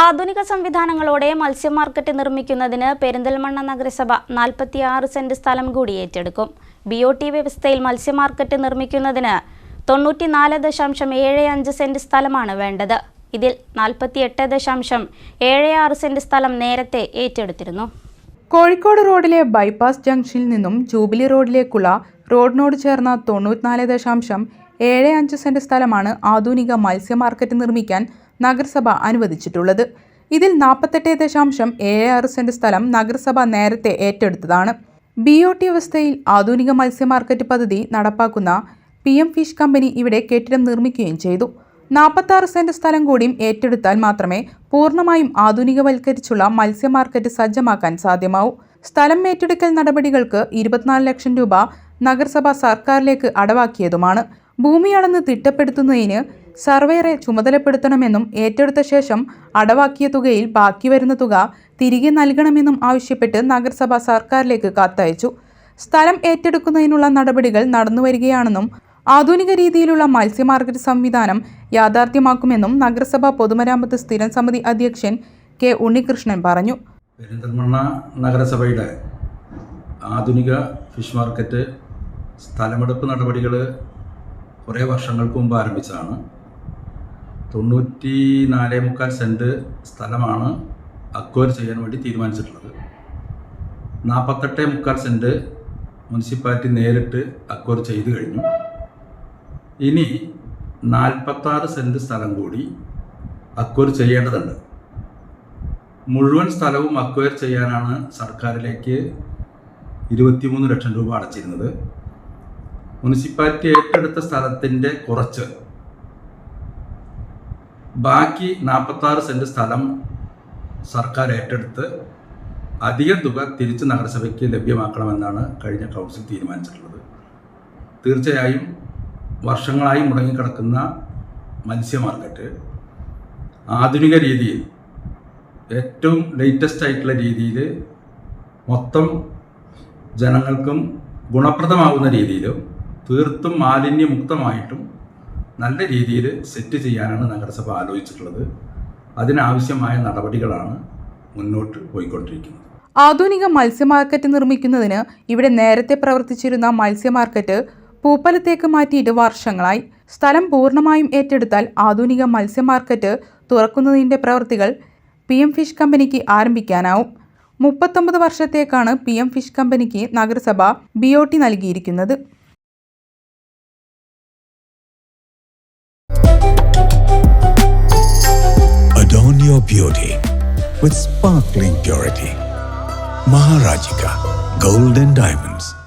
ആധുനിക സംവിധാനങ്ങളോടെ മത്സ്യമാർക്കറ്റ് നിർമ്മിക്കുന്നതിന് പെരിന്തൽമണ്ണ നഗരസഭ നാൽപ്പത്തിയാറ് സെന്റ് സ്ഥലം കൂടി ഏറ്റെടുക്കും. ബി ഒ ടി വ്യവസ്ഥയിൽ മത്സ്യമാർക്കറ്റ് നിർമ്മിക്കുന്നതിന് തൊണ്ണൂറ്റിനാല് ദശാംശം ഏഴ് അഞ്ച് സെന്റ് സ്ഥലമാണ് വേണ്ടത്. ഇതിൽ നാൽപ്പത്തിയെട്ട് ദശാംശം ഏഴ് ആറ് സെന്റ് സ്ഥലം നേരത്തെ ഏറ്റെടുത്തിരുന്നു. കോഴിക്കോട് റോഡിലെ ബൈപ്പാസ് ജംഗ്ഷനിൽ നിന്നും ജൂബിലി റോഡിലേക്കുള്ള റോഡിനോട് ചേർന്ന തൊണ്ണൂറ്റിനാല് ദശാംശം ഏഴ് അഞ്ച് സെന്റ് സ്ഥലമാണ് ആധുനിക മത്സ്യമാർക്കറ്റ് നിർമ്മിക്കാൻ നഗരസഭ അനുവദിച്ചിട്ടുള്ളത്. ഇതിൽ നാൽപ്പത്തെട്ട് ദശാംശം ഏഴ് ആറ് സെന്റ് സ്ഥലം നഗരസഭ നേരത്തെ ഏറ്റെടുത്തതാണ്. ബി ഒ ടി അവസ്ഥയിൽ ആധുനിക മത്സ്യ മാർക്കറ്റ് പദ്ധതി നടപ്പാക്കുന്ന പി എം ഫിഷ് കമ്പനി ഇവിടെ കെട്ടിടം നിർമ്മിക്കുകയും ചെയ്തു. നാൽപ്പത്താറ് സെന്റ് സ്ഥലം കൂടിയും ഏറ്റെടുത്താൽ മാത്രമേ പൂർണമായും ആധുനികവൽക്കരിച്ചുള്ള മത്സ്യ മാർക്കറ്റ് സജ്ജമാക്കാൻ സാധ്യമാവൂ. സ്ഥലം ഏറ്റെടുക്കൽ നടപടികൾക്ക് ഇരുപത്തിനാല് ലക്ഷം രൂപ നഗരസഭ സർക്കാരിലേക്ക് അടവാക്കിയതുമാണ്. ഭൂമി അളന്ന് തിട്ടപ്പെടുത്തുന്നതിന് സർവേയറെ ചുമതലപ്പെടുത്തണമെന്നും ഏറ്റെടുത്ത ശേഷം അടവാക്കിയ തുകയിൽ ബാക്കി വരുന്ന തുക തിരികെ നൽകണമെന്നും ആവശ്യപ്പെട്ട് നഗരസഭ സർക്കാരിലേക്ക് കത്തയച്ചു. സ്ഥലം ഏറ്റെടുക്കുന്നതിനുള്ള നടപടികൾ നടന്നുവരികയാണെന്നും ആധുനിക രീതിയിലുള്ള മത്സ്യ മാർക്കറ്റ് സംവിധാനം യാഥാർത്ഥ്യമാക്കുമെന്നും നഗരസഭ പൊതുമരാമത്ത് സ്ഥിരം സമിതി അധ്യക്ഷൻ കെ ഉണ്ണികൃഷ്ണൻ പറഞ്ഞു. നഗരസഭയുടെ ആധുനിക ഫിഷ് മാർക്കറ്റ് സ്ഥലമെടുപ്പ് നടപടികൾ കുറേ വർഷങ്ങൾക്ക് മുമ്പ് ആരംഭിച്ചതാണ്. തൊണ്ണൂറ്റി നാല് മുക്കാൽ സെന്റ് സ്ഥലമാണ് അക്വയർ ചെയ്യാൻ വേണ്ടി തീരുമാനിച്ചിട്ടുള്ളത്. നാൽപ്പത്തെട്ട് മുക്കാൽ സെന്റ് മുനിസിപ്പാലിറ്റി നേരിട്ട് അക്വയർ ചെയ്തു കഴിഞ്ഞു. ഇനി നാൽപ്പത്താറ് സെന്റ് സ്ഥലം കൂടി അക്വയർ ചെയ്യേണ്ടതുണ്ട്. മുഴുവൻ സ്ഥലവും അക്വയർ ചെയ്യാനാണ് സർക്കാരിലേക്ക് ഇരുപത്തിമൂന്ന് ലക്ഷം രൂപ അടച്ചിരുന്നത്. മുനിസിപ്പാലിറ്റി ഏറ്റെടുത്ത സ്ഥലത്തിന്റെ കുറച്ച് ബാക്കി നാൽപ്പത്താറ് സെന്റ് സ്ഥലം സർക്കാർ ഏറ്റെടുത്ത് അധിക തുക തിരിച്ച് നഗരസഭയ്ക്ക് ലഭ്യമാക്കണമെന്നാണ് കഴിഞ്ഞ കൗൺസിൽ തീരുമാനിച്ചിട്ടുള്ളത്. തീർച്ചയായും വർഷങ്ങളായി മുടങ്ങിക്കിടക്കുന്ന മത്സ്യ മാർക്കറ്റ് ആധുനിക രീതിയിൽ ഏറ്റവും ലേറ്റസ്റ്റ് ആയിട്ടുള്ള രീതിയിൽ മൊത്തം ജനങ്ങൾക്കും ഗുണപ്രദമാകുന്ന രീതിയിലും തീർത്തും മാലിന്യമുക്തമായിട്ടും നല്ല രീതിയിൽ സെറ്റ് ചെയ്യാനാണ് നഗരസഭ ആലോചിച്ചിട്ടുള്ളത്. അതിനാവശ്യമായ നടപടികളാണ് മുന്നോട്ട് പോയിക്കൊണ്ടിരിക്കുന്നത്. ആധുനിക മത്സ്യ മാർക്കറ്റ് നിർമ്മിക്കുന്നതിന് ഇവിടെ നേരത്തെ പ്രവർത്തിച്ചിരുന്ന മത്സ്യ മാർക്കറ്റ് പൂപ്പലത്തേക്ക് മാറ്റിയിട്ട് വർഷങ്ങളായി സ്ഥലം പൂർണമായും ഏറ്റെടുത്താൽ ആധുനിക മത്സ്യ മാർക്കറ്റ് തുറക്കുന്നതിന്റെ പ്രവൃത്തികൾ പി എം ഫിഷ് കമ്പനിക്ക് ആരംഭിക്കാനാവും. മുപ്പത്തൊമ്പത് വർഷത്തേക്കാണ് പി എം ഫിഷ് കമ്പനിക്ക് നഗരസഭ ബി ഒ ടി നൽകിയിരിക്കുന്നത്. Beauty with sparkling purity. Maharajika Gold and Diamonds.